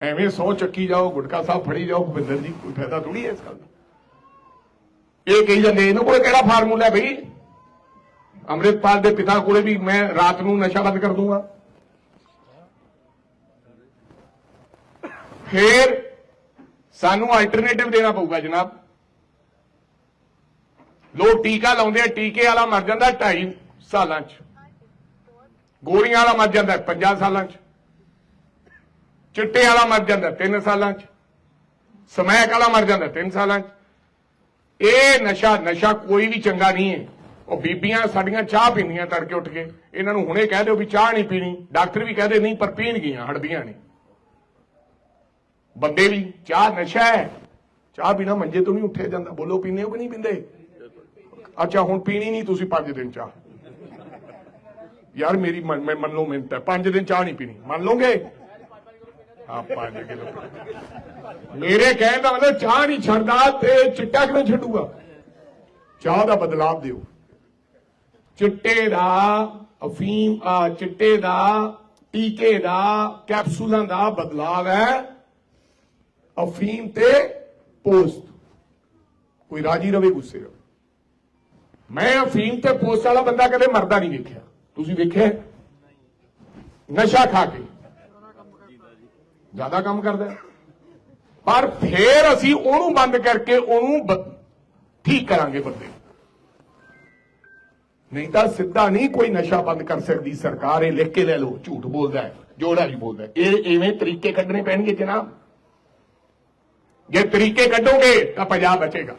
ਐਵੇਂ ਸੌ ਚੱਕੀ ਜਾਓ, ਗੁਟਕਾ ਸਾਹਿਬ ਫੜੀ ਜਾਓ ਭੁਪਿੰਦਰ ਜੀ, ਕੋਈ ਫਾਇਦਾ ਥੋੜੀ ਹੈ ਇਸ ਗੱਲ ਦਾ? ਇਹ ਕਹੀ ਜਾਂਦੇ, ਇਹਨਾਂ ਕੋਲ ਕਿਹੜਾ ਫਾਰਮੂਲਾ ਹੈ ਭਈ ਅੰਮ੍ਰਿਤਪਾਲ ਦੇ ਪਿਤਾ ਕੋਲੇ ਵੀ ਮੈਂ ਰਾਤ ਨੂੰ ਨਸ਼ਾ ਬੰਦ ਕਰ ਦੂੰਗਾ। ਫੇਰ ਸਾਨੂੰ ਆਲਟਰਨੇਟਿਵ ਦੇਣਾ ਪਊਗਾ, ਜਨਾਬ। ਲੋਕ ਟੀਕਾ ਲਾਉਂਦੇ ਆ, ਟੀਕੇ ਵਾਲਾ ਮਰ ਜਾਂਦਾ 2.5 ਸਾਲਾਂ 'ਚ। ਗੋਲੀਆਂ ਵਾਲਾ ਮਰ ਜਾਂਦਾ 5 ਸਾਲਾਂ 'ਚ। ਚਿੱਟੇ ਵਾਲਾ ਮਰ ਜਾਂਦਾ 3 ਸਾਲਾਂ 'ਚ, ਸਮੈਕ ਵਾਲਾ ਮਰ ਜਾਂਦਾ 3 ਸਾਲਾਂ 'ਚ। ਇਹ ਨਸ਼ਾ ਨਸ਼ਾ ਕੋਈ ਵੀ ਚੰਗਾ ਨਹੀਂ ਹੈ। ਉਹ ਬੀਬੀਆਂ ਸਾਡੀਆਂ ਚਾਹ ਪੀਂਦੀਆਂ ਤੜਕੇ ਉੱਠ ਕੇ। ਇਹਨਾਂ ਨੂੰ ਹੁਣੇ ਕਹਿ ਦਿਓ ਵੀ ਚਾਹ ਨਹੀਂ ਪੀਣੀ। ਡਾਕਟਰ ਵੀ ਕਹਦੇ ਨਹੀਂ, ਪਰ ਪੀਣਗੀਆਂ ਹੜਬੀਆਂ ਨੇ। ਬੰਦੇ ਵੀ, ਚਾਹ ਨਸ਼ਾ ਹੈ। ਚਾਹ ਬਿਨਾ ਮੰਜੇ ਤੋਂ ਨਹੀਂ ਉੱਠਿਆ ਜਾਂਦਾ। ਬੋਲੋ, ਪੀਂਦੇ ਹੋ ਕਿ ਨਹੀਂ ਪੀਂਦੇ? ਅੱਛਾ, ਹੁਣ ਪੀਣੀ ਨਹੀਂ, ਤੁਸੀਂ 5 ਦਿਨ ਚਾਹ। ਯਾਰ, ਮੇਰੀ ਮੰਨ- ਲਓ ਮਿਹਨਤ ਹੈ। 5 ਦਿਨ ਚਾਹ ਨਹੀਂ ਪੀਣੀ। ਮੰਨ ਲਓਗੇ? ਹਾਂ 5 ਕਿਲੋ ਮੇਰੇ ਕਹਿਣ ਦਾ ਮਤਲਬ ਚਾਹ ਨਹੀਂ ਛੱਡਦਾ ਤੇ ਚਿੱਟਾ ਕਿਵੇਂ ਛੱਡੂਗਾ? ਚਾਹ ਦਾ ਬਦਲਾਵ ਦਿਓ। ਚਿੱਟੇ ਦਾ ਅਫੀਮ, ਆ, ਚਿੱਟੇ ਦਾ, ਟੀਕੇ ਦਾ, ਕੈਪਸੂਲਾਂ ਦਾ ਬਦਲਾਵ ਹੈ। ਅਫੀਮ ਤੇ ਪੋਸਟ ਕੋਈ ਰਾਜੀ ਰਵੇ, ਗੁੱਸੇ ਰਵੇ। ਮੈਂ ਅਫੀਮ ਤੇ ਪੋਸਟ ਵਾਲਾ ਬੰਦਾ ਕਦੇ ਮਰਦਾ ਨਹੀਂ ਵੇਖਿਆ। ਤੁਸੀਂ ਵੇਖਿਆ ਨਸ਼ਾ ਖਾ ਕੇ। ਜ਼ਿਆਦਾ ਕੰਮ ਕਰਦਾ ਪਰ ਫੇਰ ਅਸੀਂ ਉਹਨੂੰ ਬੰਦ ਕਰਕੇ ਉਹਨੂੰ ਠੀਕ ਕਰਾਂਗੇ ਬੰਦੇ ਨਹੀਂ ਤਾਂ ਸਿੱਧਾ ਨਹੀਂ ਕੋਈ ਨਸ਼ਾ ਬੰਦ ਕਰ ਸਕਦੀ ਸਰਕਾਰ, ਇਹ ਲਿਖ ਕੇ ਲੈ ਲਓ, ਝੂਠ ਬੋਲਦਾ ਹੈ, ਜੋੜਾ ਨਹੀਂ ਬੋਲਦਾ ਇਹ ਐਵੇਂ ਤਰੀਕੇ ਕੱਢਣੇ ਪੈਣਗੇ ਜਨਾਬ। ਜੇ ਤਰੀਕੇ ਕੱਢੋਗੇ ਤਾਂ ਪੰਜਾਬ ਬਚੇਗਾ।